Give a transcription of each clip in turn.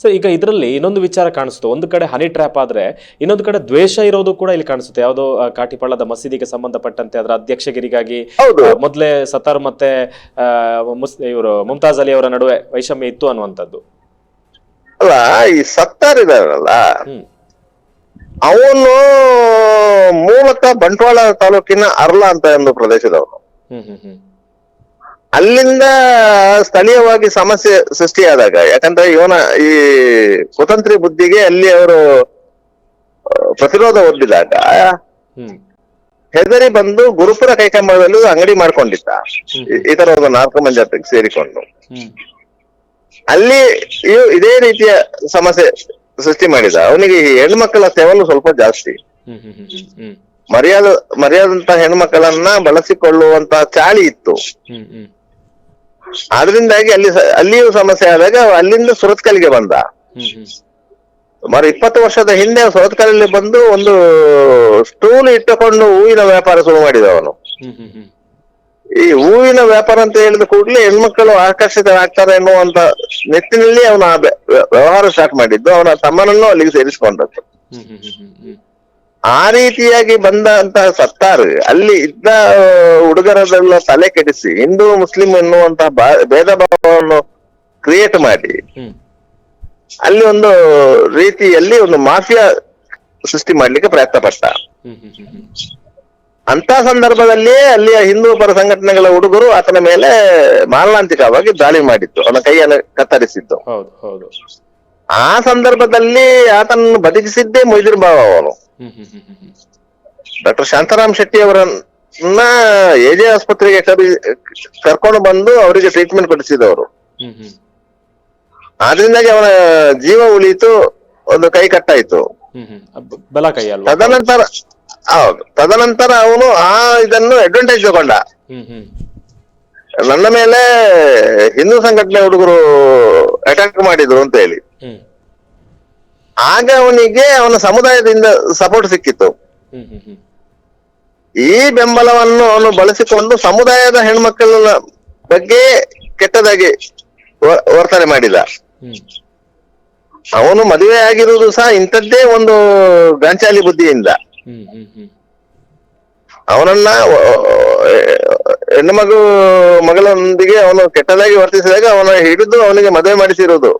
Sir ಈಗ ಇದರಲ್ಲಿ ಇನ್ನೊಂದು ವಿಚಾರ ಕಾಣಿಸ್ತು. ಒಂದು ಕಡೆ ಹನಿ ಟ್ರ್ಯಾಪ್ ಆದ್ರೆ ಇನ್ನೊಂದು ಕಡೆ ದ್ವೇಷ ಇರೋದು ಕೂಡ ಇಲ್ಲಿ ಕಾಣಿಸುತ್ತೆ. ಯಾವುದೋ ಕಾಟಿಪಾಳದ ಮಸೀದಿಗೆ ಸಂಬಂಧಪಟ್ಟಂತೆ ಅದರ ಅಧ್ಯಕ್ಷಗಿರಿಗಾಗಿ ಮೊದಲೇ ಸತಾರ್ ಮತ್ತೆ ಇವರು ಮುಮ್ತಾಜ್ ಅಲಿ ಅವರ ನಡುವೆ ವೈಷಮ್ಯ ಇತ್ತು ಅನ್ನುವಂಥದ್ದು. ಅಲ್ಲ ಈ ಸತ್ತಾರ್ ಇದಾರಲ್ಲ ಹ್ಮ್. ಅವನು ಮೂಲತಃ ಬಂಟ್ವಾಳ ತಾಲೂಕಿನ ಅರ್ಲ ಅಂತ ಒಂದು ಪ್ರದೇಶದವನು. ಹ್ಮ್ ಹ್ಮ್ ಹ್ಮ್. ಅಲ್ಲಿಂದ ಸ್ಥಳೀಯವಾಗಿ ಸಮಸ್ಯೆ ಸೃಷ್ಟಿಯಾದಾಗ ಯಾಕಂದ್ರೆ ಇವನ ಈ ಕುತಂತ್ರಿ ಬುದ್ಧಿಗೆ ಅಲ್ಲಿ ಅವರು ಪ್ರತಿರೋಧ ಒಡ್ಡಿದಾಗ ಹೆದರಿ ಬಂದು ಗುರುಪುರ ಕೈಕಂಬದಲ್ಲಿ ಅಂಗಡಿ ಮಾಡ್ಕೊಂಡಿದ್ದ. ಈ- ತರ ಒಂದು ನಾಲ್ಕು ಮಂದಿ ಹತ್ರಕ್ಕೆ ಸೇರಿಕೊಂಡು. ಅಲ್ಲಿ ಇದೇ ರೀತಿಯ ಸಮಸ್ಯೆ ಸೃಷ್ಟಿ ಮಾಡಿದ. ಅವನಿಗೆ ಈ ಹೆಣ್ಮಕ್ಕಳ ಸೇವಲು ಸ್ವಲ್ಪ ಜಾಸ್ತಿ. ಮರ್ಯಾದ ಮರ್ಯಾದಂತ ಹೆಣ್ಮಕ್ಕಳನ್ನ ಬಳಸಿಕೊಳ್ಳುವಂತ ಚಾಳಿ ಇತ್ತು. ಆದ್ರಿಂದಾಗಿ ಅಲ್ಲಿ ಅಲ್ಲಿಯೂ ಸಮಸ್ಯೆ ಆದಾಗ ಅಲ್ಲಿಂದ ಸುರತ್ಕಲ್ಗೆ ಬಂದ. ಸುಮಾರು ಇಪ್ಪತ್ತು ವರ್ಷದ ಹಿಂದೆ ಸುರತ್ಕಲಲ್ಲಿ ಬಂದು ಒಂದು ಸ್ಟೂಲ್ ಇಟ್ಟುಕೊಂಡು ಹೂವಿನ ವ್ಯಾಪಾರ ಶುರು ಮಾಡಿದ ಅವನು. ಈ ಹೂವಿನ ವ್ಯಾಪಾರ ಅಂತ ಹೇಳಿದ ಕೂಡಲೇ ಹೆಣ್ಮಕ್ಕಳು ಆಕರ್ಷಿತರಾಗ್ತಾರೆ ಎನ್ನುವಂತ ನಿಟ್ಟಿನಲ್ಲಿ ಅವನ ವ್ಯವಹಾರ ಸ್ಟಾರ್ಟ್ ಮಾಡಿದ್ದು. ಅವನ ತಮ್ಮನನ್ನು ಅಲ್ಲಿಗೆ ಸೇರಿಸಿಕೊಂಡದ್ದು. ಆ ರೀತಿಯಾಗಿ ಬಂದಂತಹ ಸತ್ತಾರ್ ಅಲ್ಲಿ ಇದ್ದ ಹುಡುಗರದೆಲ್ಲ ತಲೆ ಕೆಡಿಸಿ ಹಿಂದೂ ಮುಸ್ಲಿಂ ಎನ್ನುವಂತಹ ಭೇದ ಭಾವವನ್ನು ಕ್ರಿಯೇಟ್ ಮಾಡಿ. ಅಲ್ಲಿ ಒಂದು ರೀತಿಯಲ್ಲಿ ಒಂದು ಮಾಫಿಯಾ ಸೃಷ್ಟಿ ಮಾಡ್ಲಿಕ್ಕೆ ಪ್ರಯತ್ನ ಪಟ್ಟ. ಅಂತ ಸಂದರ್ಭದಲ್ಲಿ ಅಲ್ಲಿಯ ಹಿಂದೂ ಪರ ಸಂಘಟನೆಗಳ ಹುಡುಗರು ಆತನ ಮೇಲೆ ಮಾರಣಾಂತಿಕವಾಗಿ ದಾಳಿ ಮಾಡಿತ್ತು ಅವನ ಕೈಯನ್ನು ಕತ್ತರಿಸಿದ್ದು. ಆ ಸಂದರ್ಭದಲ್ಲಿ ಆತನನ್ನು ಬದುಕಿಸಿದ್ದೇ ಮೊಯ್ದಿರ್ ಬಾವ ಅವನು. ಡಾಕ್ಟರ್ ಶಾಂತಾರಾಮ್ ಶೆಟ್ಟಿ ಅವರನ್ನ ಎಜೆ ಆಸ್ಪತ್ರೆಗೆ ಕರಿ ಕರ್ಕೊಂಡು ಬಂದು ಅವರಿಗೆ ಟ್ರೀಟ್ಮೆಂಟ್ ಕೊಡಿಸಿದವರು. ಆದ್ರಿಂದಾಗಿ ಅವನ ಜೀವ ಉಳಿಯಿತು ಒಂದು ಕೈ ಕಟ್ಟಾಯ್ತು. ಬಲ ಕೈ ತದನಂತರ ಹೌದು. ತದನಂತರ ಅವನು ಆ ಇದನ್ನು ಅಡ್ವಾಂಟೇಜ್ ತಗೊಂಡ. ನನ್ನ ಮೇಲೆ ಹಿಂದೂ ಸಂಘಟನೆ ಹುಡುಗರು ಅಟ್ಯಾಕ್ ಮಾಡಿದ್ರು ಅಂತ ಹೇಳಿ. ಆಗ ಅವನಿಗೆ ಅವನ ಸಮುದಾಯದಿಂದ ಸಪೋರ್ಟ್ ಸಿಕ್ಕಿತ್ತು. ಈ ಬೆಂಬಲವನ್ನು ಅವನು ಬಳಸಿಕೊಂಡು ಸಮುದಾಯದ ಹೆಣ್ಮಕ್ಕಳ ಬಗ್ಗೆ ಕೆಟ್ಟದಾಗಿ ವರ್ತನೆ ಮಾಡಿದ. ಅವನು ಮದುವೆ ಆಗಿರುವುದು ಸಹ ಇಂಥದ್ದೇ ಒಂದು ಗಾಂಚಾಲಿ ಬುದ್ಧಿಯಿಂದ. ಅವನನ್ನ ಹೆಣ್ಣು ಮಗು ಮಗಳೊಂದಿಗೆ ಅವನು ಕೆಟ್ಟದಾಗಿ ವರ್ತಿಸಿದಾಗ ಅವನ ಹಿಡಿದು ಅವನಿಗೆ ಮದುವೆ ಮಾಡಿಸಿರುವುದು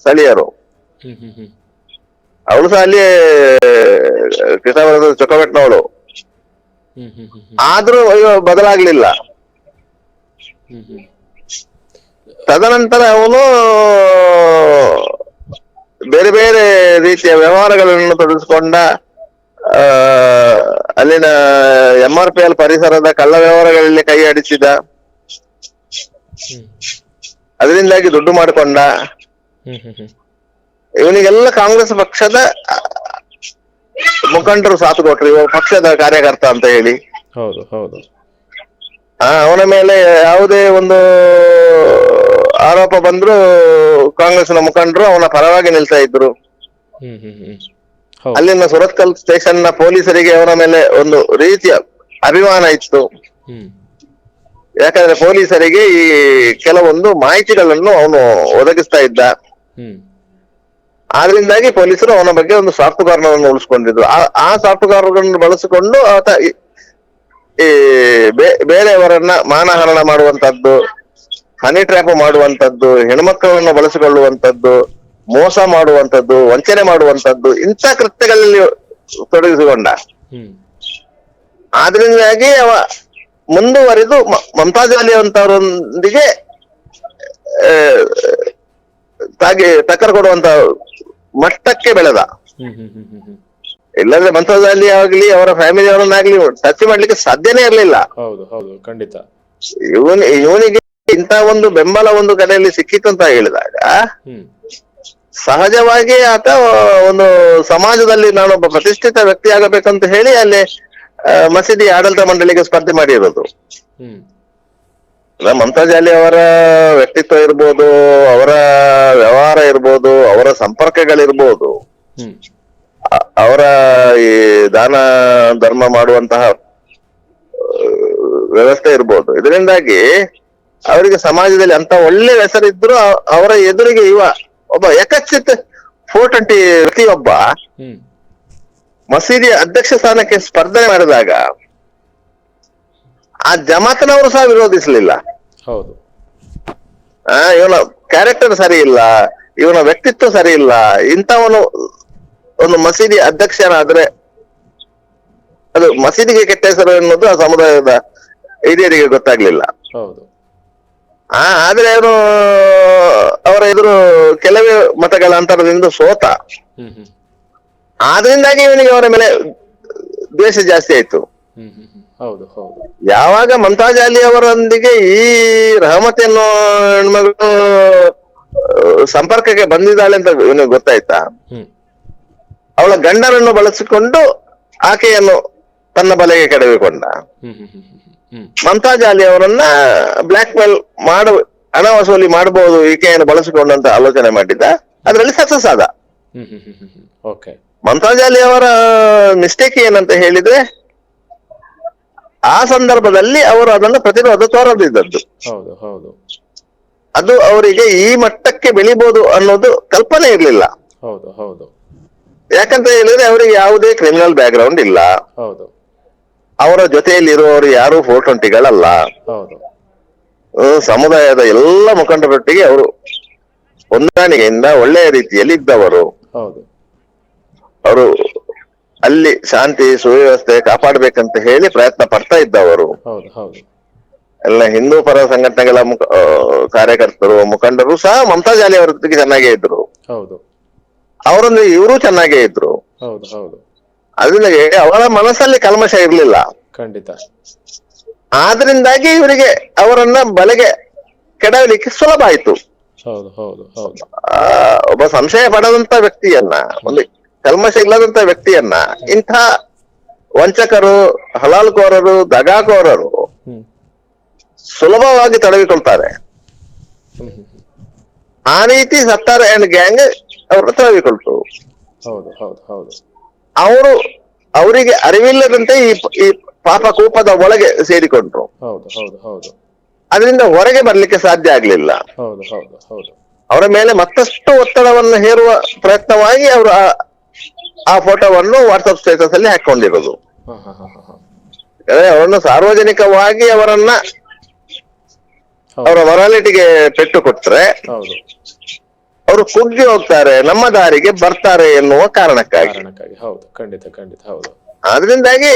ಸ್ಥಳೀಯರು. ಅವಳು ಸಹ ಅಲ್ಲಿ ಕೃಷ್ಣವರದ ಚೊಕ್ಕಬೆಟ್ಟನವಳು ಆದ್ರೂ ಅಯ್ಯೋ ಬದಲಾಗ್ಲಿಲ್ಲ. ತದನಂತರ ಅವನು ಬೇರೆ ಬೇರೆ ರೀತಿಯ ವ್ಯವಹಾರಗಳನ್ನು ತೊಡಗಿಸಿಕೊಂಡ ಆ, ಅಲ್ಲಿನ ಎಂ ಆರ್ ಪಿ ಎಲ್ ಪರಿಸರದ ಕಳ್ಳ ವ್ಯವಹಾರಗಳಲ್ಲಿ ಕೈ ಅಡಿಸಿದ. ಅದರಿಂದಾಗಿ ದುಡ್ಡು ಮಾಡಿಕೊಂಡ. ಇವನಿಗೆಲ್ಲ ಕಾಂಗ್ರೆಸ್ ಪಕ್ಷದ ಮುಖಂಡರು ಸಾಥ್ ಕೊಟ್ರು ಇವ ಪಕ್ಷದ ಕಾರ್ಯಕರ್ತ ಅಂತ ಹೇಳಿ. ಹೌದು ಹೌದು. ಆ, ಅವನ ಮೇಲೆ ಯಾವುದೇ ಒಂದು ಆರೋಪ ಬಂದ್ರು ಕಾಂಗ್ರೆಸ್ನ ಮುಖಂಡರು ಅವನ ಪರವಾಗಿ ನಿಲ್ತಾ ಇದ್ರು. ಅಲ್ಲಿನ ಸುರತ್ಕಲ್ ಸ್ಟೇಷನ್ನ ಪೊಲೀಸರಿಗೆ ಅವನ ಮೇಲೆ ಒಂದು ರೀತಿಯ ಅಭಿಮಾನ ಇತ್ತು. ಯಾಕಂದ್ರೆ ಪೊಲೀಸರಿಗೆ ಈ ಕೆಲವೊಂದು ಮಾಹಿತಿಗಳನ್ನು ಅವನು ಒದಗಿಸ್ತಾ ಇದ್ದ. ಆದ್ರಿಂದಾಗಿ ಪೊಲೀಸರು ಅವನ ಬಗ್ಗೆ ಒಂದು ಸಾಫ್ಟ್ವೇರ್ನವನ್ನು ಉಳಿಸ್ಕೊಂಡಿದ್ರು. ಆ- ಸಾಫ್ಟ್ವೇರ್ಗಳನ್ನು ಬಳಸಿಕೊಂಡು ಆತ ಈ- ಬೇರೆಯವರನ್ನ ಮಾನಹರಣ ಮಾಡುವಂತದ್ದು ಹನಿ ಟ್ರ್ಯಾಪ್ ಮಾಡುವಂತದ್ದು ಹೆಣ್ಮಕ್ಕಳನ್ನು ಬಳಸಿಕೊಳ್ಳುವಂತದ್ದು ಮೋಸ ಮಾಡುವಂತದ್ದು ವಂಚನೆ ಮಾಡುವಂತದ್ದು ಇಂಥ ಕೃತ್ಯಗಳಲ್ಲಿ ತೊಡಗಿಸಿಕೊಂಡ. ಆದ್ರಿಂದಾಗಿ ಅವ ಮುಂದುವರಿದು ಮ- ಮಮತಾಜ್ ಅಲಿ ಅಂತವರೊಂದಿಗೆ ತಾಗಿ ಟಕ್ಕರ್ ಕೊಡುವಂತ ಮಟ್ಟಕ್ಕೆ ಬೆಳೆದ. ಇಲ್ಲಾಂದ್ರೆ ಮಂತ್ರದಲ್ಲಿ ಆಗ್ಲಿ ಅವರ ಫ್ಯಾಮಿಲಿ ಅವರನ್ನಾಗ್ಲಿ ಟಚ್ ಮಾಡ್ಲಿಕ್ಕೆ ಸಾಧ್ಯನೇ ಇರಲಿಲ್ಲ. ಹೌದು ಹೌದು ಖಂಡಿತ. ಇವನ್ ಇವನಿಗೆ ಇಂತ ಒಂದು ಬೆಂಬಲ ಒಂದು ಕಡೆಯಲ್ಲಿ ಸಿಕ್ಕಿತ್ತು ಅಂತ ಹೇಳಿದಾಗ ಸಹಜವಾಗಿ ಆತ ಒಂದು ಸಮಾಜದಲ್ಲಿ ನಾನೊಬ್ಬ ಪ್ರತಿಷ್ಠಿತ ವ್ಯಕ್ತಿ ಆಗಬೇಕಂತ ಹೇಳಿ ಅಲ್ಲಿ ಮಸೀದಿ ಆಡಳಿತ ಮಂಡಳಿಗೆ ಸ್ಪರ್ಧೆ ಮಾಡಿರೋದು. ಹ್ಮ್ ಜಾಲಿ ಅವರ ವ್ಯಕ್ತಿತ್ವ ಇರ್ಬೋದು ಅವರ ವ್ಯವಹಾರ ಇರ್ಬೋದು ಅವರ ಸಂಪರ್ಕಗಳಿರ್ಬೋದು ಅವರ ಈ ದಾನ ಧರ್ಮ ಮಾಡುವಂತಹ ವ್ಯವಸ್ಥೆ ಇರ್ಬೋದು. ಇದರಿಂದಾಗಿ ಅವರಿಗೆ ಸಮಾಜದಲ್ಲಿ ಅಂತ ಒಳ್ಳೆ ಹೆಸರಿದ್ರು ಅವರ ಎದುರಿಗೆ ಇವ ಒಬ್ಬ ಏಕಚಿತ್ ಫೋರ್ ಟ್ವೆಂಟಿ ವ್ಯಕ್ತಿಯೊಬ್ಬ ಮಸೀದಿ ಮಸೀದಿಯ ಅಧ್ಯಕ್ಷ ಸ್ಥಾನಕ್ಕೆ ಸ್ಪರ್ಧೆ ಮಾಡಿದಾಗ ಆ ಜಮಾತನವರು ಸಹ ವಿರೋಧಿಸಲಿಲ್ಲ. ಹೌದು. ಆ, ಇವನ ಕ್ಯಾರೆಕ್ಟರ್ ಸರಿ ಇಲ್ಲ ಇವನ ವ್ಯಕ್ತಿತ್ವ ಸರಿ ಇಲ್ಲ ಇಂಥವನು ಒಂದು ಮಸೀದಿ ಅಧ್ಯಕ್ಷನಾದ್ರೆ ಅದು ಮಸೀದಿಗೆ ಕೆಟ್ಟ ಹೆಸರು ಎನ್ನುವುದು ಆ ಸಮುದಾಯದ ಹಿರಿಯರಿಗೆ ಗೊತ್ತಾಗ್ಲಿಲ್ಲ. ಹೌದು. ಆ ಆದ್ರೆ ಅವನು ಅವರ ಎದುರು ಕೆಲವೇ ಮತಗಳ ಅಂತರದಿಂದ ಸೋತ. ಆದ್ರಿಂದಾಗಿ ಇವನಿಗೆ ಅವರ ಮೇಲೆ ದ್ವೇಷ ಜಾಸ್ತಿ ಆಯ್ತು. ಹೌದು ಹೌದು. ಯಾವಾಗ ಮಮತಾಜ್ ಅಲಿ ಅವರೊಂದಿಗೆ ಈ ರಹಮತ್ ಎನ್ನುವ ಹೆಣ್ಮಗಳು ಸಂಪರ್ಕಕ್ಕೆ ಬಂದಿದ್ದಾಳೆ ಅಂತ ಇವನಿಗೆ ಗೊತ್ತಾಯ್ತಾ? ಅವಳ ಗಂಡನನ್ನು ಬಳಸಿಕೊಂಡು ಆಕೆಯನ್ನು ತನ್ನ ಬಲೆಗೆ ಕೆಡವಿಕೊಂಡ. ಮಮತಾಜ್ ಅಲಿ ಅವರನ್ನ ಬ್ಲಾಕ್ ಮೇಲ್ ಮಾಡ ಹಣ ವಸೂಲಿ ಮಾಡಬಹುದು ಈಕೆಯನ್ನು ಬಳಸಿಕೊಂಡು ಅಂತ ಆಲೋಚನೆ ಮಾಡಿದ್ದ. ಅದರಲ್ಲಿ ಸಕ್ಸಸ್ ಆದ. ಮಮತಾಜ್ ಅಲಿ ಅವರ ಮಿಸ್ಟೇಕ್ ಏನಂತ ಹೇಳಿದ್ರೆ ಆ ಸಂದರ್ಭದಲ್ಲಿ ಅವರು ಅದನ್ನು ಪ್ರತಿರೋಧ ತೋರದಿದ್ದದ್ದು. ಹೌದು ಹೌದು. ಅದು ಅವರಿಗೆ ಈ ಮಟ್ಟಕ್ಕೆ ಬೆಳಿಬಹುದು ಅನ್ನೋದು ಕಲ್ಪನೆ ಇರಲಿಲ್ಲ. ಹೌದು ಹೌದು. ಯಾಕಂತ ಹೇಳಿದ್ರೆ ಅವರಿಗೆ ಯಾವುದೇ ಕ್ರಿಮಿನಲ್ ಬ್ಯಾಕ್ ಗ್ರೌಂಡ್ ಇಲ್ಲ. ಹೌದು. ಅವರ ಜೊತೆಯಲ್ಲಿ ಇರುವವರು ಯಾರು ಫೋರ್ ಟ್ವೆಂಟಿಗಳಲ್ಲ ಹೌದು. ಸಮುದಾಯದ ಎಲ್ಲ ಮುಖಂಡರೊಟ್ಟಿಗೆ ಅವರು ಹೊಂದಾಣಿಕೆಯಿಂದ ಒಳ್ಳೆಯ ರೀತಿಯಲ್ಲಿ ಇದ್ದವರು. ಹೌದು. ಅವರು ಅಲ್ಲಿ ಶಾಂತಿ ಸುವ್ಯವಸ್ಥೆ ಕಾಪಾಡಬೇಕಂತ ಹೇಳಿ ಪ್ರಯತ್ನ ಪಡ್ತಾ ಇದ್ದವರು. ಅವರು ಎಲ್ಲ ಹಿಂದೂ ಪರ ಸಂಘಟನೆಗಳ ಮುಖ ಕಾರ್ಯಕರ್ತರು ಮುಖಂಡರು ಸಹ ಮಮತಾ ಜಾಲಿ ಅವರ ಜೊತೆಗೆ ಚೆನ್ನಾಗೇ ಇದ್ರು. ಅವರೊಂದಿಗೆ ಇವರು ಚೆನ್ನಾಗೇ ಇದ್ರು. ಅದರಿಂದ ಅವರ ಮನಸ್ಸಲ್ಲಿ ಕಲ್ಮಶ ಇರ್ಲಿಲ್ಲ. ಖಂಡಿತ. ಆದ್ರಿಂದಾಗಿ ಇವರಿಗೆ ಅವರನ್ನ ಬಲೆಗೆ ಕೆಡವಲಿಕ್ಕೆ ಸುಲಭ ಆಯ್ತು. ಒಬ್ಬ ಸಂಶಯ ಪಡದಂತ ವ್ಯಕ್ತಿಯನ್ನ ಒಂದು ಕಲ್ಮಶ ಇಲ್ಲದಂತ ವ್ಯಕ್ತಿಯನ್ನ ಇಂಥ ವಂಚಕರು ಹಲಾಲ್ಕೋರರು ದಗಾಕೋರರು ಕೋರರು ಸುಲಭವಾಗಿ ತಡವಿಕೊಳ್ತಾರೆ. ಆ ರೀತಿ ಸತ್ತಾರ ಅಂಡ್ ಗ್ಯಾಂಗ್ ಅವ್ರನ್ನ ತಡವಿಕೊಳ್ತು. ಅವರು ಅವರಿಗೆ ಅರಿವಿಲ್ಲದಂತೆ ಈ ಈ ಪಾಪ ಕೂಪದ ಒಳಗೆ ಸೇರಿಕೊಂಡ್ರು. ಅದರಿಂದ ಹೊರಗೆ ಬರ್ಲಿಕ್ಕೆ ಸಾಧ್ಯ ಆಗ್ಲಿಲ್ಲ. ಅವರ ಮೇಲೆ ಮತ್ತಷ್ಟು ಒತ್ತಡವನ್ನು ಹೇರುವ ಪ್ರಯತ್ನವಾಗಿ ಅವರು ಆ- ಫೋಟೋವನ್ನು ವಾಟ್ಸಪ್ ಸ್ಟೇಟಸ್ ಅಲ್ಲಿ ಹಾಕೊಂಡಿರೋದು ಅವರನ್ನು ಸಾರ್ವಜನಿಕವಾಗಿ ಅವರನ್ನ ಅವರ ಮೊರಾಲಿಟಿಗೆ ಪೆಟ್ಟು ಕೊಟ್ರೆ ಅವರು ಕುಗ್ಗಿ ಹೋಗ್ತಾರೆ ನಮ್ಮ ದಾರಿಗೆ ಬರ್ತಾರೆ ಎನ್ನುವ ಕಾರಣಕ್ಕಾಗಿ. ಹೌದು. ಖಂಡಿತ ಖಂಡಿತ. ಹೌದು. ಅದರಿಂದಾಗಿ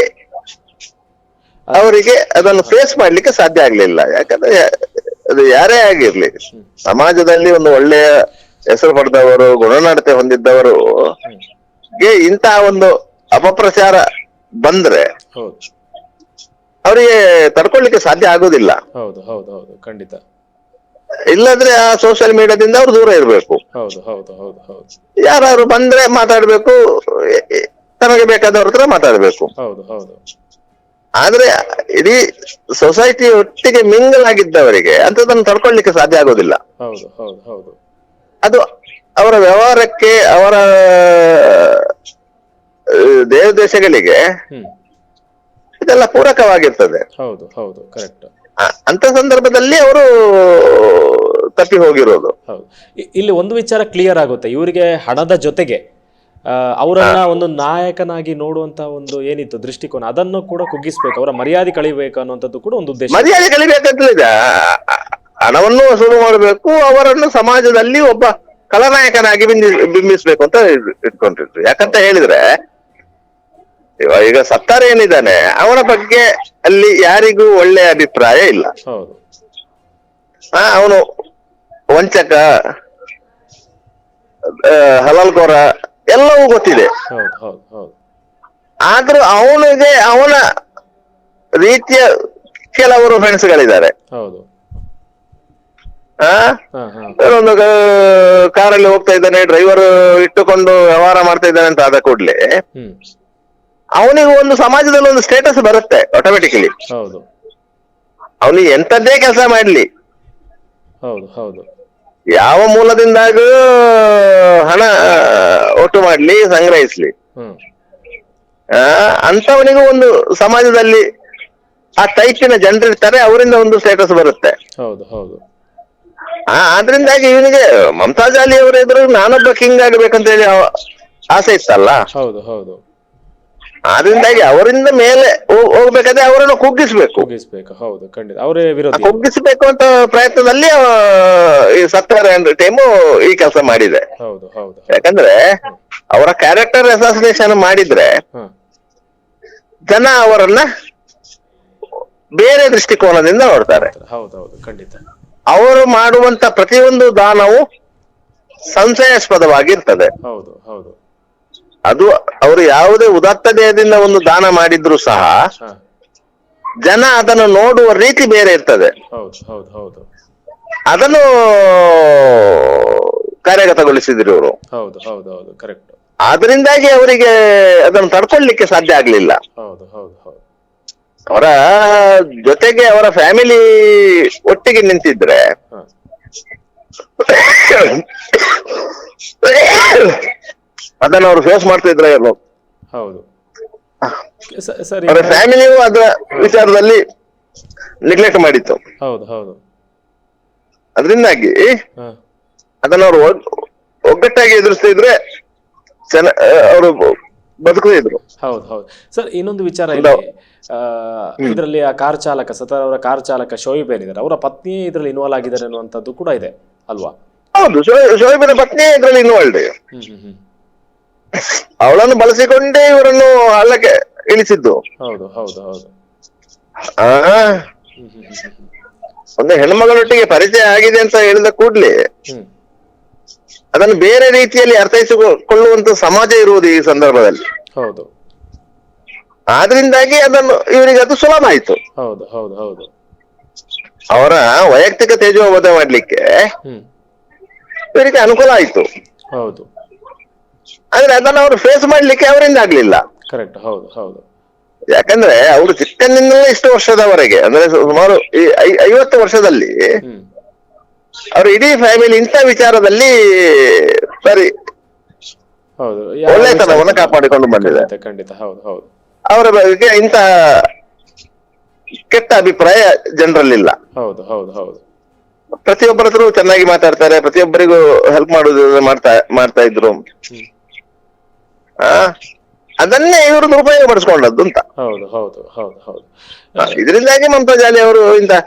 ಅವರಿಗೆ ಅದನ್ನು ಫೇಸ್ ಮಾಡ್ಲಿಕ್ಕೆ ಸಾಧ್ಯ ಆಗ್ಲಿಲ್ಲ. ಯಾಕಂದ್ರೆ ಅದು ಯಾರೇ ಆಗಿರ್ಲಿ ಸಮಾಜದಲ್ಲಿ ಒಂದು ಒಳ್ಳೆಯ ಹೆಸರು ಪಡೆದವರು ಗುಣನಡತೆ ಹೊಂದಿದ್ದವರು ಗೆ ಇಂತಹ ಒಂದು ಅಪಪ್ರಚಾರ ಬಂದ್ರೆ ಅವರಿಗೆ ತಡ್ಕೊಳ್ಲಿಕ್ಕೆ ಸಾಧ್ಯ ಆಗುದಿಲ್ಲ. ಹೌದು ಹೌದು ಹೌದು ಖಂಡಿತ. ಇಲ್ಲದ್ರೆ ಆ ಸೋಷಿಯಲ್ ಮೀಡಿಯಾದಿಂದ ಅವ್ರು ದೂರ ಇರಬೇಕು. ಹೌದು ಹೌದು ಹೌದು ಹೌದು. ಯಾರು ಬಂದ್ರೆ ಮಾತಾಡ್ಬೇಕು ತನಗೆ ಬೇಕಾದವ್ರ ಹತ್ರ ಮಾತಾಡ್ಬೇಕು. ಹೌದು ಹೌದು. ಆದ್ರೆ ಇಡೀ ಸೊಸೈಟಿ ಒಟ್ಟಿಗೆ ಮಿಂಗಲ್ ಆಗಿದ್ದವರಿಗೆ ಅಂತದನ್ನು ತಡ್ಕೊಳ್ಳಿಕ್ಕೆ ಸಾಧ್ಯ ಆಗೋದಿಲ್ಲ. ಹೌದು ಹೌದು ಹೌದು. ಅದು ಅವರ ವ್ಯವಹಾರಕ್ಕೆ ಅವರ ದೇವ ದೇವದೇಶಗಳಿಗೆ ಹ್ಮ್. ಇದೆಲ್ಲ ಪೂರಕವಾಗಿರ್ತದೆ. ಹೌದು ಹೌದು ಕರೆಕ್ಟ್ ಅಂತ ಸಂದರ್ಭದಲ್ಲಿ ಅವರು ತಪ್ಪಿ ಹೋಗಿರೋದು. ಇಲ್ಲಿ ಒಂದು ವಿಚಾರ ಕ್ಲಿಯರ್ ಆಗುತ್ತೆ. ಇವರಿಗೆ ಹಣದ ಜೊತೆಗೆ ಅವರನ್ನ ಒಂದು ನಾಯಕನಾಗಿ ನೋಡುವಂತ ಒಂದು ಏನಿತ್ತು ದೃಷ್ಟಿಕೋನ ಅದನ್ನು ಕೂಡ ಕುಗ್ಗಿಸ್ಬೇಕು. ಅವರ ಮರ್ಯಾದೆ ಕಳಿಬೇಕು ಅನ್ನುವಂಥದ್ದು ಕೂಡ ಒಂದು ಉದ್ದೇಶ. ಮರ್ಯಾದೆ ಕಳಿಬೇಕಂತ ಹಣವನ್ನು ವಸೂಲು ಮಾಡಬೇಕು. ಅವರನ್ನು ಸಮಾಜದಲ್ಲಿ ಒಬ್ಬ ಖಳನಾಯಕನಾಗಿ ಬಿಂಬಿ ಬಿಂಬಿಸ್ಬೇಕು ಅಂತ ಇಟ್ಕೊಂಡಿದ್ರು. ಯಾಕಂತ ಹೇಳಿದ್ರೆ ಈಗ ಸತ್ತಾರ ಏನಿದ್ದಾನೆ ಅವನ ಬಗ್ಗೆ ಅಲ್ಲಿ ಯಾರಿಗೂ ಒಳ್ಳೆಯ ಅಭಿಪ್ರಾಯ ಇಲ್ಲ. ಅವನು ವಂಚಕ ಹಲಲ್ಗೋರ ಹಲಾಲ್ಕೋರ ಎಲ್ಲವೂ ಗೊತ್ತಿದೆ. ಆದ್ರೂ ಅವನಿಗೆ ಅವನ ರೀತಿಯ ಕೆಲವರು ಫ್ರೆಂಡ್ಸ್ಗಳಿದ್ದಾರೆ ಹೌದು. ಆ? ಒಂದು ಕಾರಲ್ಲಿ ಹೋಗ್ತಾ ಇದ್ದಾನೆ ಡ್ರೈವರ್ ಇಟ್ಟುಕೊಂಡು ವ್ಯವಹಾರ ಮಾಡ್ತಾ ಇದ್ದಾನೆ ಅಂತ ಆದ ಕೂಡ್ಲೆ ಅವನಿಗೆ ಒಂದು ಸಮಾಜದಲ್ಲಿ ಒಂದು ಸ್ಟೇಟಸ್ ಬರುತ್ತೆ ಆಟೋಮೆಟಿಕಲಿ ಅವನಿಗೆ ಎಂತದ್ದೇ ಕೆಲಸ ಮಾಡ್ಲಿ. ಹೌದು ಹೌದು. ಯಾವ ಮೂಲದಿಂದಾಗೂ ಹಣ ಒಟ್ಟು ಮಾಡ್ಲಿ ಸಂಗ್ರಹಿಸ್ಲಿ. ಅಂತವನಿಗೂ ಒಂದು ಸಮಾಜದಲ್ಲಿ ಆ ಟೈಪಿನ ಜನರಿರ್ತಾರೆ ಅವರಿಂದ ಒಂದು ಸ್ಟೇಟಸ್ ಬರುತ್ತೆ. ಹೌದು ಹೌದು. ಆ ಆದ್ರಿಂದಾಗಿ ಇವನಿಗೆ ಮಮತಾಜ್ ಅಲಿ ಅವ್ರ ಎದುರು ನಾನೊಬ್ಬ ಕಿಂಗ್ ಆಗ್ಬೇಕಂತ ಹೇಳಿ ಅವ- ಆಸೆ ಇತ್ತಲ್ಲ? ಹೌದು ಹೌದು. ಆದ್ರಿಂದಾಗಿ ಅವರಿಂದ ಮೇಲೆ ಹೋ- ಹೋಗ್ಬೇಕಾದ್ರೆ ಅವರನ್ನು ಕುಗ್ಗಿಸ್ಬೇಕು. ಮುಗಿಸ್ಬೇಕು ಹೌದು ಖಂಡಿತ. ಅವರೇ ವಿರೋಧಿ. ಕುಗ್ಗಿಸ್ಬೇಕು ಅಂತ ಪ್ರಯತ್ನದಲ್ಲಿ ಅವ ಈ ಸತ್ಕಾರ ಟೈಮು ಈ ಕೆಲಸ ಮಾಡಿದೆ. ಹೌದು ಹೌದು. ಯಾಕಂದ್ರೆ ಅವರ ಕ್ಯಾರೆಕ್ಟರ್ ಅಸೋಸಿಯೇಷನ್ ಮಾಡಿದ್ರೆ ಹಾ. ಜನ ಅವರನ್ನ ಬೇರೆ ದೃಷ್ಟಿಕೋನದಿಂದ ನೋಡ್ತಾರೆ. ಹೌದು ಹೌದು ಖಂಡಿತ. ಅವರು ಮಾಡುವಂತ ಪ್ರತಿಯೊಂದು ದಾನವು ಸಂಶಯಾಸ್ಪದವಾಗಿರ್ತದೆ ಹೌದು ಹೌದು. ಅದು ಅವರು ಯಾವುದೇ ಉದಾತ್ತತೆಯಿಂದ ಒಂದು ದಾನ ಮಾಡಿದ್ರು ಸಹ ಜನ ಅದನ್ನು ನೋಡುವ ರೀತಿ ಬೇರೆ ಇರ್ತದೆ. ಹೌದು ಹೌದು ಹೌದು. ಅದನ್ನು ಕಾರ್ಯಗತಗೊಳಿಸಿದ್ರು ಇವರು. ಹೌದು ಹೌದು ಹೌದು ಕರೆಕ್ಟ್ ಆದ್ರಿಂದಾಗಿ ಅವರಿಗೆ ಅದನ್ನು ತಡ್ಕೊಳ್ಲಿಕ್ಕೆ ಸಾಧ್ಯ ಆಗ್ಲಿಲ್ಲ. ಹೌದು ಹೌದು ಅವರ ಜೊತೆಗೆ ಅವರ ಫ್ಯಾಮಿಲಿ ಒಟ್ಟಿಗೆ ನಿಂತಿದ್ರೆ ಅದನ್ನ ಅವರು ಫೇಸ್ ಮಾಡ್ತಿದ್ರೆ ಇದ್ರೆ ಹೌದು. ಅವರ ಫ್ಯಾಮಿಲಿಯು ಅದರ ವಿಚಾರದಲ್ಲಿ ನೆಗ್ಲೆಕ್ಟ್ ಮಾಡಿತ್ತು. ಹೌದು ಹೌದು. ಅದರಿಂದಾಗಿ ಅದನ್ನ ಅದನ್ನು ಅವರು ಒಗ್ಗಟ್ಟಾಗಿ ಎದುರಿಸ್ತಾ ಇದ್ರೆ ಚೆನ್ನ ಅವರು ಇದ್ರು. ಹೌದು ಹೌದು. ಸರ್ ಇನ್ನೊಂದು ವಿಚಾರ ಇಲ್ಲಿ. ಇದರಲ್ಲಿ ಆ ಕಾರ್ ಚಾಲಕ ಸತರ್ ಅವರ ಕಾರ್ ಚಾಲಕ ಶೋಯಿಬ್ ಏನಿದ್ದಾರೆ ಅವರ ಪತ್ನಿ ಇದರಲ್ಲಿ ಇನ್ವಾಲ್ವ್ ಆಗಿದ್ದಾರೆ ಅನ್ನುವಂಥದ್ದು ಕೂಡ ಇದೆ ಅಲ್ವಾ? ಹೌದು ಶೋಯಿಬಿನ ಪತ್ನಿ ಇದರಲ್ಲಿ ಹ್ಮ್ ಹ್ಮ್ ಅವಳನ್ನು ಬಳಸಿಕೊಂಡೇ ಇವರನ್ನು ಹಳ್ಳಕ್ಕೆ ಇಳಿಸಿದ್ದು. ಹೌದು ಹೌದು ಹೌದು. ಒಂದು ಹೆಣ್ಮಗಳೊಟ್ಟಿಗೆ ಪರಿಚಯ ಆಗಿದೆ ಅಂತ ಹೇಳಿದ ಕೂಡ್ಲಿ ಅದನ್ನು ಬೇರೆ ರೀತಿಯಲ್ಲಿ ಅರ್ಥೈಸಿಕೊಳ್ಳುವಂತ ಸಮಾಜ ಇರುವುದು ಈ ಸಂದರ್ಭದಲ್ಲಿ. ಹೌದು. ಆದ್ರಿಂದಾಗಿ ಅದನ್ನು ಇವರಿಗೆ ಅದು ಸುಲಭ ಆಯ್ತು. ಹೌದು ಹೌದು ಹೌದು. ಅವರ ವೈಯಕ್ತಿಕ ತೇಜೋವಧ ಮಾಡ್ಲಿಕ್ಕೆ ಇವರಿಗೆ ಅನುಕೂಲ ಆಯ್ತು. ಹೌದು. ಆದ್ರೆ ಅದನ್ನ ಅವರು ಫೇಸ್ ಮಾಡ್ಲಿಕ್ಕೆ ಅವರಿಂದ ಆಗ್ಲಿಲ್ಲ. ಕರೆಕ್ಟ್ ಹೌದು ಹೌದು. ಯಾಕಂದ್ರೆ ಅವರು ಚಿಕ್ಕಂದಿನಲ್ಲೇ ಇಷ್ಟು ವರ್ಷದವರೆಗೆ ಅಂದ್ರೆ ಸುಮಾರು ಐವತ್ತು ವರ್ಷದಲ್ಲಿ ಅವ್ರ ಇಡೀ ಫ್ಯಾಮಿಲಿ ಇಂಥ ವಿಚಾರದಲ್ಲಿ ಸರಿ. ಹೌದು ಒಳ್ಳೆತನವನ್ನು ಕಾಪಾಡಿಕೊಂಡು ಬಂದಿದೆ ಖಂಡಿತ ಖಂಡಿತ ಹೌದು ಹೌದು. ಅವರ ಬಗ್ಗೆ ಇಂಥ ಕೆಟ್ಟ ಅಭಿಪ್ರಾಯ ಜನರಲ್ಲಿಲ್ಲ. ಹೌದು ಹೌದು ಹೌದು. ಪ್ರತಿಯೊಬ್ಬರ ಹತ್ರ ಚೆನ್ನಾಗಿ ಮಾತಾಡ್ತಾರೆ ಪ್ರತಿಯೊಬ್ಬರಿಗೂ ಹೆಲ್ಪ್ ಮಾಡುದು ಮಾಡ್ತಾ ಮಾಡ್ತಾ ಇದ್ರು. ಹ್ಮ್. ಆ ಅದನ್ನೇ ಇವರು ದುರುಪಯೋಗ ಪಡಿಸ್ಕೊಂಡದ್ದು ಅಂತ. ಹೌದು ಹೌದು ಹೌದು ಹೌದು. ಇದರಿಂದಾಗಿ ಮಮತಾ ಜಾಲಿ ಅವರು ಹೌದು.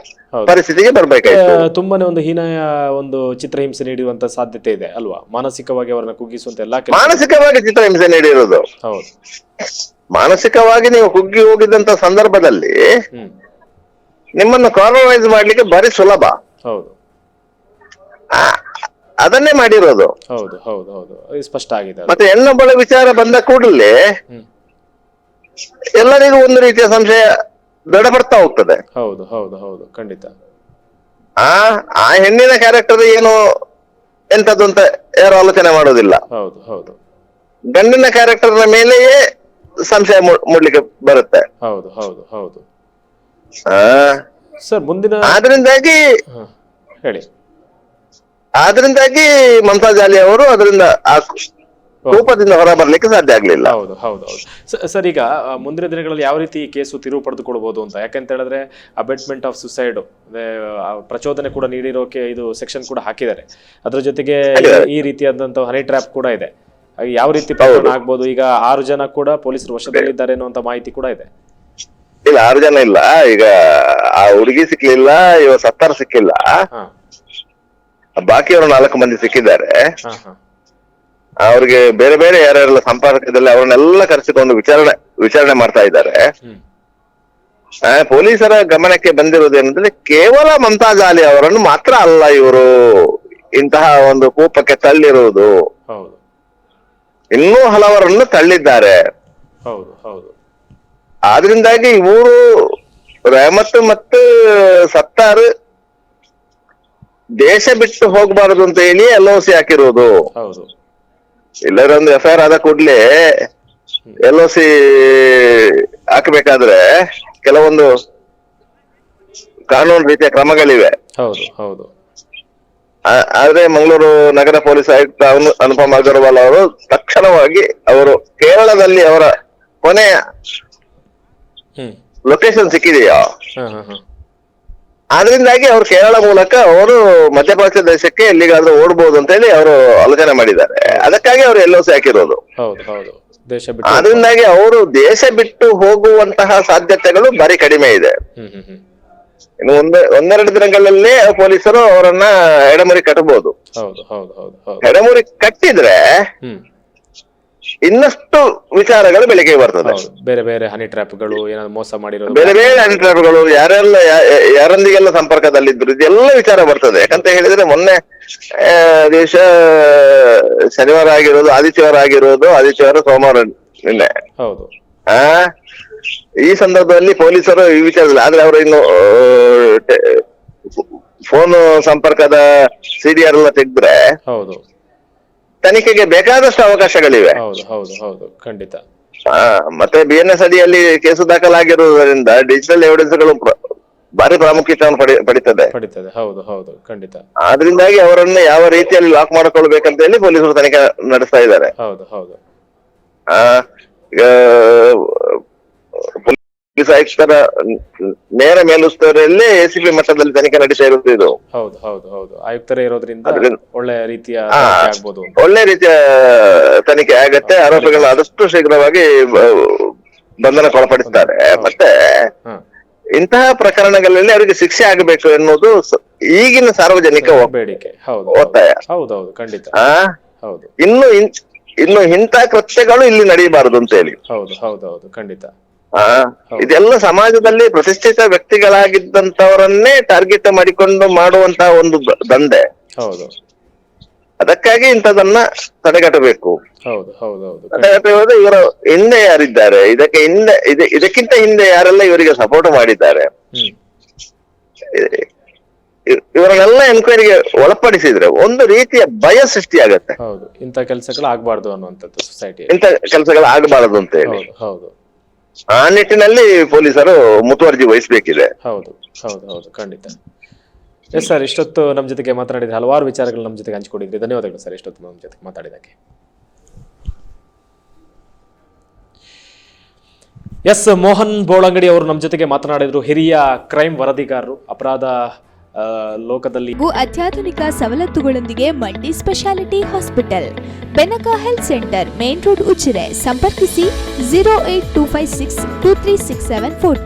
ಪರಿಸ್ಥಿತಿಗೆ ಬರ್ಬೇಕಾಯ್ತು. ತುಂಬಾನೇ ಒಂದು ಹೀನಾಯ ಒಂದು ಚಿತ್ರಹಿಂಸೆ ನೀಡುವಂತ ಸಾಧ್ಯತೆ ಇದೆ ಅಲ್ವಾ? ಮಾನಸಿಕವಾಗಿ ಅವರನ್ನ ಕುಗ್ಗಿಸುವಂತ ಎಲ್ಲಾ ಮಾನಸಿಕವಾಗಿ ಚಿತ್ರಹಿಂಸೆ ನೀಡಿರೋದು ಹೌದು. ಮಾನಸಿಕವಾಗಿ ನೀವು ಕುಗ್ಗಿ ಹೋಗಿದಂತ ಸಂದರ್ಭದಲ್ಲಿ ನಿಮ್ಮನ್ನು ಕಾಂಪ್ರಮೈಸ್ ಮಾಡ್ಲಿಕ್ಕೆ ಭಾರಿ ಸುಲಭ. ಹೌದು. ಅದನ್ನೇ ಮಾಡಿರೋದು. ಹೌದು ಹೌದು ಹೌದು. ಸ್ಪಷ್ಟ ಆಗಿದೆ. ಮತ್ತೆ ಹೆಣ್ಣೊಬ್ಬಳ ವಿಚಾರ ಬಂದ ಕೂಡಲೇ ಎಲ್ಲರಿಗೂ ಒಂದು ರೀತಿಯ ಸಂಶಯ ದೃಢಪಡ್ತಾ ಹೋಗ್ತದೆ. ಹೌದು ಹೌದು ಹೌದು ಖಂಡಿತ. ಆ ಆ ಹೆಣ್ಣಿನ ಕ್ಯಾರೆಕ್ಟರ್ ಏನು ಎಂತದ್ದು ಅಂತ ಯಾರು ಆಲೋಚನೆ ಮಾಡೋದಿಲ್ಲ. ಹೌದು ಹೌದು. ಗಂಡಿನ ಕ್ಯಾರೆಕ್ಟರ್ನ ಮೇಲೆಯೇ ಸಂಶಯ ಮೂಡ್- ಮೂಡ್ಲಿಕ್ಕೆ ಬರುತ್ತೆ. ಹೌದು ಹೌದು ಹೌದು. ಆ ಸರ್ ಮುಂದಿನ ಆದ್ರಿಂದಾಗಿ ಹೇಳಿ. ಆದ್ರಿಂದಾಗಿ ಮಮತಾ ಜಾಲಿ ಅವರು ಅದರಿಂದ ಆ ಕೋಪದಿಂದ ಹೊರ ಬರ್ಲಿಕ್ಕೆ ಸಾಧ್ಯ ಆಗ್ಲಿಲ್ಲ. ಹೌದು ಹೌದು ಸರ್ ಈಗ ಮುಂದಿನ ದಿನಗಳಲ್ಲಿ ಯಾವ ರೀತಿ ಕೇಸು ತಿರುವು ಪಡೆದುಕೊಳ್ಬಹುದು ಅಂತ? ಯಾಕಂತ ಹೇಳಿದ್ರೆ ಅಬೆಟ್ಮೆಂಟ್ ಆಫ್ ಸುಸೈಡ್ ಪ್ರಚೋದನೆ ಕೂಡ ನೀಡಿರೋಕೆ ಇದು ಸೆಕ್ಷನ್ ಕೂಡ ಹಾಕಿದ್ದಾರೆ. ಅದ್ರ ಜೊತೆಗೆ ಈ- ರೀತಿಯಾದಂತಹ ಹನಿ ಟ್ರ್ಯಾಪ್ ಕೂಡ ಇದೆ. ಯಾವ ರೀತಿ ಪ್ರಕರಣ ಆಗ್ಬೋದು? ಈಗ ಆರು ಜನ ಕೂಡ ಪೊಲೀಸರು ವಶದಲ್ಲಿದ್ದಾರೆ ಅನ್ನುವಂತ ಮಾಹಿತಿ ಕೂಡ ಇದೆ. ಇಲ್ಲ ಆರು ಜನ ಇಲ್ಲ. ಈಗ ಆ ಹುಡುಗಿ ಸಿಕ್ಕಲಿಲ್ಲ ಇವ ಸತ್ತಾರ ಸಿಕ್ಕಿಲ್ಲ. ಬಾಕಿಯವರು ನಾಲ್ಕು ಮಂದಿ ಸಿಕ್ಕಿದ್ದಾರೆ. ಅವ್ರಿಗೆ ಬೇರೆ ಬೇರೆ ಯಾರ್ಯಾರೆಲ್ಲ ಸಂಪರ್ಕದಲ್ಲಿ ಅವರನ್ನೆಲ್ಲ ಕರೆಸಿಕೊಂಡು ವಿಚಾರಣೆ ವಿಚಾರಣೆ ಮಾಡ್ತಾ ಇದ್ದಾರೆ. ಪೊಲೀಸರ ಗಮನಕ್ಕೆ ಬಂದಿರುವುದೇನೆಂದ್ರೆ ಕೇವಲ ಮಮತಾಜ್ ಅಲಿ ಅವರನ್ನು ಮಾತ್ರ ಅಲ್ಲ ಇವರು ಇಂತಹ ಒಂದು ಕೂಪಕ್ಕೆ ತಳ್ಳಿರುವುದು ಇನ್ನೂ ಹಲವರನ್ನು ತಳ್ಳಿದ್ದಾರೆ. ಆದ್ರಿಂದಾಗಿ ಇವರು ರೆಹಮತ್ ಮತ್ತು ಸತ್ತಾರ್ ದೇಶ ಬಿಟ್ಟು ಹೋಗಬಾರದು ಅಂತ ಹೇಳಿ ಎಲ್ ಸಿ ಹಾಕಿರುವುದು ಹೌದು ಇಲ್ಲರ ಒಂದು ಎಫ್ ಐ ಆರ್ ಆದ ಕೂಡ್ಲೆ ಎಲ್ ಸಿ ಹಾಕಬೇಕಾದ್ರೆ ಕೆಲವೊಂದು ಕಾನೂನು ರೀತಿಯ ಕ್ರಮಗಳಿವೆ. ಹೌದು ಹೌದು. ಆದ್ರೆ ಮಂಗಳೂರು ನಗರ ಪೊಲೀಸ್ ಆಯುಕ್ತ ಅನು ಅನುಪಮ ಅಗರ್ವಾಲ್ ಅವರು ತಕ್ಷಣವಾಗಿ ಅವರು ಕೇರಳದಲ್ಲಿ ಅವರ ಕೊನೆಯ ಲೊಕೇಶನ್ ಸಿಕ್ಕಿದೆಯಾ? ಆದ್ರಿಂದಾಗಿ ಅವ್ರು ಕೇರಳ ಮೂಲಕ ಅವರು ಮಧ್ಯಪ್ರಾಚ್ಯ ದೇಶಕ್ಕೆ ಎಲ್ಲಿಗಾದ್ರೂ ಓಡ್ಬೋದು ಅಂತ ಹೇಳಿ ಅವರು ಆಲೋಚನೆ ಮಾಡಿದ್ದಾರೆ. ಅದಕ್ಕಾಗಿ ಅವರು ಎಲ್ಲೋ ಹಾಕಿರೋದು ಆದ್ರಿಂದಾಗಿ ಅವರು ದೇಶ ಬಿಟ್ಟು ಹೋಗುವಂತಹ ಸಾಧ್ಯತೆಗಳು ಭಾರಿ ಕಡಿಮೆ ಇದೆ. ಇನ್ನು ಒಂದ್ ಒಂದೆರಡು ದಿನಗಳಲ್ಲೇ ಪೊಲೀಸರು ಅವರನ್ನ ಎಡಮುರಿ ಕಟ್ಟಬಹುದು ಹೌದು ಹೌದು ಹೌದು ಹೌದು. ಎಡಮುರಿ ಕಟ್ಟಿದ್ರೆ ಇನ್ನಷ್ಟು ವಿಚಾರಗಳು ಬೆಳಕಿಗೆ ಬರ್ತದೆ. ಬೇರೆ ಬೇರೆ ಹನಿ ಟ್ರ್ಯಾಪ್ಗಳು ಏನಾದ್ರು ಮೋಸ ಮಾಡಿರೋದು ಬೇರೆ ಬೇರೆ ಅಧಿಕಾರಿಗಳು ಯಾರೆಲ್ಲ ಯಾ- ಯಾರೊಂದಿಗೆಲ್ಲ ಸಂಪರ್ಕದಲ್ಲಿದ್ರು ಇದೆಲ್ಲ ವಿಚಾರ ಬರ್ತದೆ. ಯಾಕಂತ ಹೇಳಿದ್ರೆ ಮೊನ್ನೆ ದಿವಸ ಶನಿವಾರ ಆಗಿರೋದು ಆದಿತ್ಯವಾರ ಆಗಿರೋದು ಆದಿತ್ಯವಾರ ಸೋಮವಾರ ನಿನ್ನೆ. ಹೌದು. ಆ? ಈ ಸಂದರ್ಭದಲ್ಲಿ ಪೊಲೀಸರು ಈ ವಿಚಾರದಲ್ಲಿ ಆದ್ರೆ ಅವರು ಇನ್ನು ಫೋನ್ ಸಂಪರ್ಕದ ಸಿಡಿಆರ್ ಎಲ್ಲ ತೆಗ್ದ್ರೆ ಹೌದು. ತನಿಖೆಗೆ ಬೇಕಾದಷ್ಟು ಅವಕಾಶಗಳಿವೆ. ಹೌದು ಹೌದು ಹೌದು. ಖಂಡಿತ. ಆ, ಮತ್ತೆ ಬಿ ಎನ್ ಎಸ್ ಅಡಿಯಲ್ಲಿ ಕೇಸು ದಾಖಲಾಗಿರುವುದರಿಂದ ಡಿಜಿಟಲ್ ಎವಿಡೆನ್ಸ್ಗಳು ಪ್ರ- ಭಾರಿ ಪ್ರಾಮುಖ್ಯತೆಯನ್ನು ಪಡಿ ಪಡಿತದೆ. ಪಡಿತದೆ. ಹೌದು ಹೌದು. ಖಂಡಿತ. ಆದ್ರಿಂದಾಗಿ ಅವರನ್ನು ಯಾವ ರೀತಿಯಲ್ಲಿ ಲಾಕ್ ಮಾಡಿಕೊಳ್ಬೇಕಂತ ಹೇಳಿ ಪೊಲೀಸರು ತನಿಖೆ ನಡೆಸ್ತಾ ಇದ್ದಾರೆ. ಹೌದು ಹೌದು. ಆ, ಈಗ ಆಯುಕ್ತರ ನೇರ ಮೇಲುಸ್ತುವಾರಿಯಲ್ಲೇ ಎಸಿಬಿ ಮಟ್ಟದಲ್ಲಿ ತನಿಖೆ ನಡೀತಾ ಇರುವುದು ಇದು. ಹೌದು ಹೌದು ಹೌದು. ಆಯುಕ್ತರೇ ಇರೋದ್ರಿಂದ ಒಳ್ಳೆ ರೀತಿಯ ಒಳ್ಳೆ ರೀತಿಯ ತನಿಖೆ ಆಗತ್ತೆ. ಆರೋಪಿಗಳನ್ನ ಆದಷ್ಟು ಶೀಘ್ರವಾಗಿ ಬಂಧನ ಬಂಧನಕ್ಕೊಳಪಡಿಸ್ತಾರೆ. ಮತ್ತೆ ಇಂತಹ ಪ್ರಕರಣಗಳಲ್ಲಿ ಅವರಿಗೆ ಶಿಕ್ಷೆ ಆಗಬೇಕು ಎನ್ನುವುದು ಈಗಿನ ಸಾರ್ವಜನಿಕ ಬೇಡಿಕೆ ಹೌದು ಒತ್ತಾಯ. ಹೌದೌದು ಹೌದು. ಖಂಡಿತ. ಹೌದು. ಇನ್ನು ಇನ್- ಇನ್ನು ಇಂತಹ ಕೃತ್ಯಗಳು ಇಲ್ಲಿ ನಡೆಯಬಾರದು ಅಂತ ಹೇಳಿ. ಹೌದು ಹೌದು ಹೌದು. ಖಂಡಿತ. ಇದೆಲ್ಲ ಸಮಾಜದಲ್ಲಿ ಪ್ರತಿಷ್ಠಿತ ವ್ಯಕ್ತಿಗಳಾಗಿದ್ದಂತವರನ್ನೇ ಟಾರ್ಗೆಟ್ ಮಾಡಿಕೊಂಡು ಮಾಡುವಂತಹ ಒಂದು ದಂಧೆ. ಹೌದು. ಅದಕ್ಕಾಗಿ ಇಂಥದನ್ನ ತಡೆಗಟ್ಟಬೇಕು. ಖಂಡಿತ. ಇವರ ಹಿಂದೆ ಯಾರಿದ್ದಾರೆ? ಇದಕ್ಕೆ ಹಿಂದೆ ಇದಕ್ಕಿಂತ ಹಿಂದೆ ಯಾರೆಲ್ಲ ಇವರಿಗೆ ಸಪೋರ್ಟ್ ಮಾಡಿದ್ದಾರೆ? ಇವರನ್ನೆಲ್ಲ ಎನ್ಕ್ವೈರಿಗೆ ಒಳಪಡಿಸಿದ್ರೆ ಒಂದು ರೀತಿಯ ಭಯ ಸೃಷ್ಟಿಯಾಗತ್ತೆ. ಹೌದು. ಇಂಥ ಕೆಲಸಗಳು ಆಗ್ಬಾರ್ದು ಅನ್ನುವಂಥದ್ದು ಸೊಸೈಟಿ ಇಂಥ ಕೆಲಸಗಳು ಆಗಬಾರದು ಅಂತ ಹೇಳಿ. ಹೌದು. ಆ ನಿಟ್ಟಿನಲ್ಲಿ ಪೊಲೀಸರು ಮುತುವರ್ಜಿ ವಹಿಸಬೇಕಿದೆ. ಹೌದು ಹೌದು ಹೌದು, ಖಂಡಿತ. ಎಸ್ ಸರ್ ಇಷ್ಟೊತ್ತು ನಮ್ಮ ಜೊತೆಗೆ ಮಾತನಾಡಿದ ಹಲವಾರು ವಿಚಾರಗಳು ನಮ್ಮ ಜೊತೆಗೆ ಹಂಚಿಕೊಂಡಿದ್ರಿ. ಧನ್ಯವಾದಗಳು ಸರ್ ಇಷ್ಟೊತ್ತು ನಮ್ಮ ಜೊತೆಗೆ ಮಾತಾಡಿದ್ದಕ್ಕೆ ಎಸ್ ಮೋಹನ್ ಬೋಳಂಗಡಿ ಅವರು ನಮ್ಮ ಜೊತೆಗೆ ಮಾತನಾಡಿದ್ರು. ಹಿರಿಯ ಕ್ರೈಮ್ ವರದಿಗಾರರು, ಅಪರಾಧ ಲೋಕದಲ್ಲಿ ಅತ್ಯಾಧುನಿಕ ಸವಲತ್ತುಗಳೊಂದಿಗೆ multi speciality hospital, Benaka health centre, main road ಉಚ್ಚಿರೆ, ಸಂಪರ್ಕಿಸಿ, zero eight two five six two three six seven four